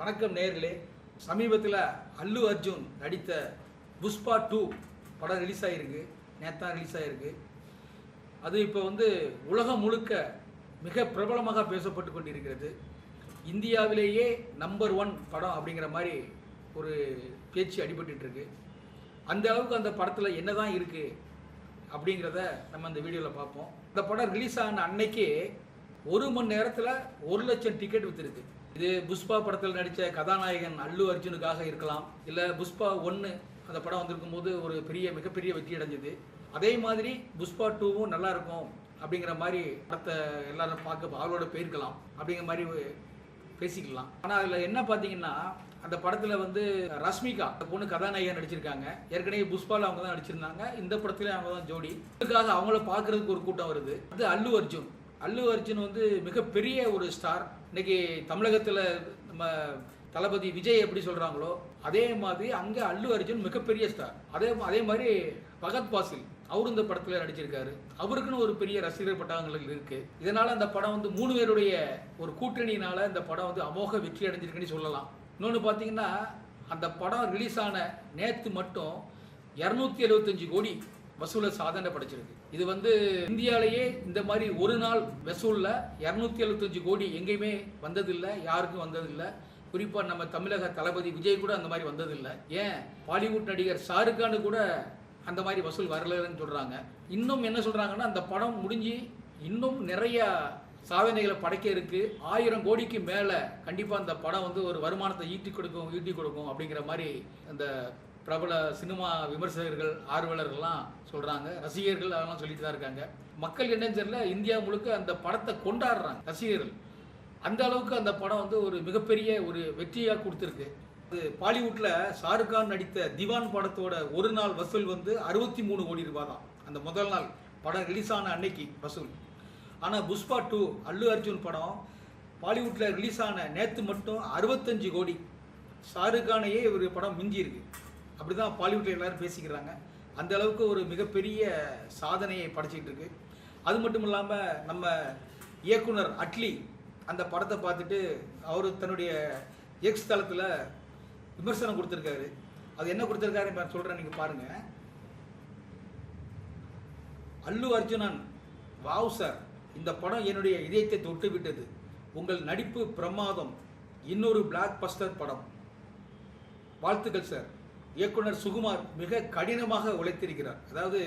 வணக்கம் நேர்களே. சமீபத்தில் அல்லு அர்ஜுன் நடித்த புஷ்பா டூ படம் ரிலீஸ் ஆகிருக்கு நேத்தான் ரிலீஸ் ஆகிருக்கு அது இப்போ வந்து உலகம் முழுக்க மிக பிரபலமாக பேசப்பட்டு கொண்டிருக்கிறது. இந்தியாவிலேயே நம்பர் ஒன் படம் அப்படிங்கிற மாதிரி ஒரு பேச்சு அடிபட்டுருக்கு அந்த அளவுக்கு அந்த படத்தில் என்னதான் இருக்குது அப்படிங்கிறத நம்ம இந்த வீடியோவில் பார்ப்போம். இந்த படம் ரிலீஸ் ஆன அன்னைக்கே ஒரு மணி நேரத்தில் ஒரு லட்சம் டிக்கெட் விற்றுருக்கு இது புஷ்பா படத்தில் நடித்த கதாநாயகன் அல்லு அர்ஜுனுக்காக இருக்கலாம். இல்லை புஷ்பா ஒன்று அந்த படம் வந்திருக்கும் போது ஒரு பெரிய மிகப்பெரிய வெற்றி அடைஞ்சது. அதே மாதிரி புஷ்பா டூவும் நல்லா இருக்கும் அப்படிங்கிற மாதிரி படத்தை எல்லாரும் பார்க்க அவளோட போயிருக்கலாம் அப்படிங்கிற மாதிரி பேசிக்கலாம். ஆனால் அதில் என்ன பார்த்தீங்கன்னா அந்த படத்தில் வந்து ரஷ்மிகா அந்த பொண்ணு கதாநாயகன் நடிச்சிருக்காங்க. ஏற்கனவே புஷ்பாவில் அவங்க தான் நடிச்சிருந்தாங்க. இந்த படத்துலேயும் அவங்க தான் ஜோடி. இதுக்காக அவங்கள பார்க்கறதுக்கு ஒரு கூட்டம் வருது. அது அல்லு அர்ஜுன். அல்லு அர்ஜுன் வந்து மிகப்பெரிய ஒரு ஸ்டார். இன்னைக்கு தமிழகத்தில் நம்ம தளபதி விஜய் எப்படி சொல்கிறாங்களோ அதே மாதிரி அங்கே அல்லு அர்ஜுன் மிகப்பெரிய ஸ்டார் அதே அதே மாதிரி பகத் பாசில் அவரு இந்த படத்தில் நடிச்சிருக்காரு. அவருக்குன்னு ஒரு பெரிய ரசிகர் பட்டாங்கள் இருக்குது இதனால் அந்த படம் வந்து மூணு பேருடைய ஒரு கூட்டணியினால் இந்த படம் வந்து அமோக வெற்றி அடைஞ்சிருக்குன்னு சொல்லலாம். இன்னொன்று பார்த்தீங்கன்னா அந்த படம் ரிலீஸ் ஆன நேற்று மட்டும் இரநூத்தி எழுபத்தஞ்சு கோடி வசூலை சாதனை படைச்சிருக்கு. இது வந்து இந்தியாவிலேயே இந்த மாதிரி ஒரு நாள் வசூலில் இரநூத்தி எழுபத்தஞ்சு கோடி எங்கேயுமே வந்ததில்லை யாருக்கும் வந்ததில்லை. குறிப்பாக நம்ம தமிழக தளபதி விஜய் கூட அந்த மாதிரி வந்ததில்லை. ஏன்? பாலிவுட் நடிகர் ஷாருக்கானு கூட அந்த மாதிரி வசூல் வரலன்னு சொல்கிறாங்க இன்னும் என்ன சொல்கிறாங்கன்னா அந்த படம் முடிஞ்சு இன்னும் நிறைய சாதனைகளை படைக்க இருக்கு. ஆயிரம் கோடிக்கு மேலே கண்டிப்பாக அந்த படம் வந்து ஒரு வருமானத்தை ஈட்டி கொடுக்கும் ஈட்டி கொடுக்கும் அப்படிங்கிற மாதிரி அந்த பிரபல சினிமா விமர்சகர்கள் ஆர்வலர்கள்லாம் சொல்கிறாங்க ரசிகர்கள் அதெல்லாம் சொல்லிட்டு தான் இருக்காங்க. மக்கள் என்னன்னு தெரியல இந்தியா முழுக்க அந்த படத்தை கொண்டாடுறாங்க ரசிகர்கள். அந்த அளவுக்கு அந்த படம் வந்து ஒரு மிகப்பெரிய ஒரு வெற்றியாக கொடுத்துருக்கு. அது பாலிவுட்டில் ஷாருக்கான் நடித்த திவான் படத்தோட ஒரு நாள் வசூல் வந்து அறுபத்தி மூணு கோடி ரூபாய் தான் அந்த முதல் நாள் படம் ரிலீஸ் ஆன அன்னைக்கு வசூல். ஆனால் புஷ்பா டூ அல்லு அர்ஜுன் படம் பாலிவுட்டில் ரிலீஸ் ஆன நேற்று மட்டும் அறுபத்தஞ்சு கோடி. ஷாருக்கானையே இவர் ஒரு படம் மிஞ்சி அப்படி தான் பாலிவுட்டில் எல்லோரும் பேசிக்கிறாங்க. அந்த அளவுக்கு ஒரு மிகப்பெரிய சாதனையை படைச்சிக்கிட்டு இருக்கு. அது மட்டும் இல்லாமல் நம்ம இயக்குனர் அட்லி அந்த படத்தை பார்த்துட்டு அவர் தன்னுடைய எக்ஸ் தளத்தில் விமர்சனம் கொடுத்துருக்காரு. அது என்ன கொடுத்துருக்காரு சொல்கிறேன் நீங்கள் பாருங்கள் அல்லு அர்ஜுனன் வாவ் சார் இந்த படம் என்னுடைய இதயத்தை தொட்டு விட்டது. உங்கள் நடிப்பு பிரமாதம். இன்னொரு பிளாக் பஸ்டர் படம். வாழ்த்துக்கள் சார். இயக்குனர் சுகுமார் மிக கடினமாக உழைத்திருக்கிறார். அதாவது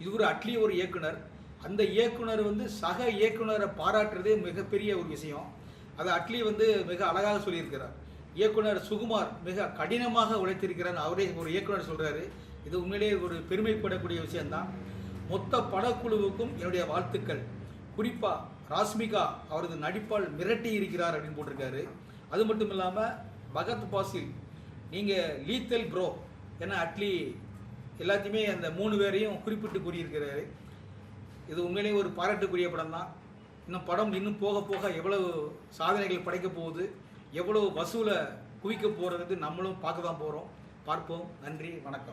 இது ஒரு அட்லி ஒரு இயக்குனர். அந்த இயக்குனர் வந்து சக இயக்குனரை பாராட்டுறதே மிகப்பெரிய ஒரு விஷயம். அதை அட்லி வந்து மிக அழகாக சொல்லியிருக்கிறார். இயக்குனர் சுகுமார் மிக கடினமாக உழைத்திருக்கிறார். அவரே ஒரு இயக்குனர் சொல்கிறாரு இது உண்மையிலேயே ஒரு பெருமைப்படக்கூடிய விஷயம்தான். மொத்த படக்குழுவுக்கும் என்னுடைய வாழ்த்துக்கள். குறிப்பா ராஸ்மிகா அவரது நடிப்பால் மிரட்டி இருக்கிறார் அப்படின்னு போட்டிருக்காரு. அது மட்டும் இல்லாமல் பகத் பாசில் நீங்கள் லீத்தல் ப்ரோ ஏன்னா அட்லி எல்லாத்தையுமே அந்த மூணு பேரையும் குறிப்பிட்டு கூறியிருக்கிறாரு. இது உண்மையிலேயே ஒரு பாராட்டுக்குரிய படம் தான். இன்னும் படம் இன்னும் போக போக எவ்வளவு சாதனைகள் படைக்க போகுது எவ்வளவு வசூலை குவிக்க போகிறதுக்கு நம்மளும் பார்க்க தான் போகிறோம் பார்ப்போம். நன்றி வணக்கம்.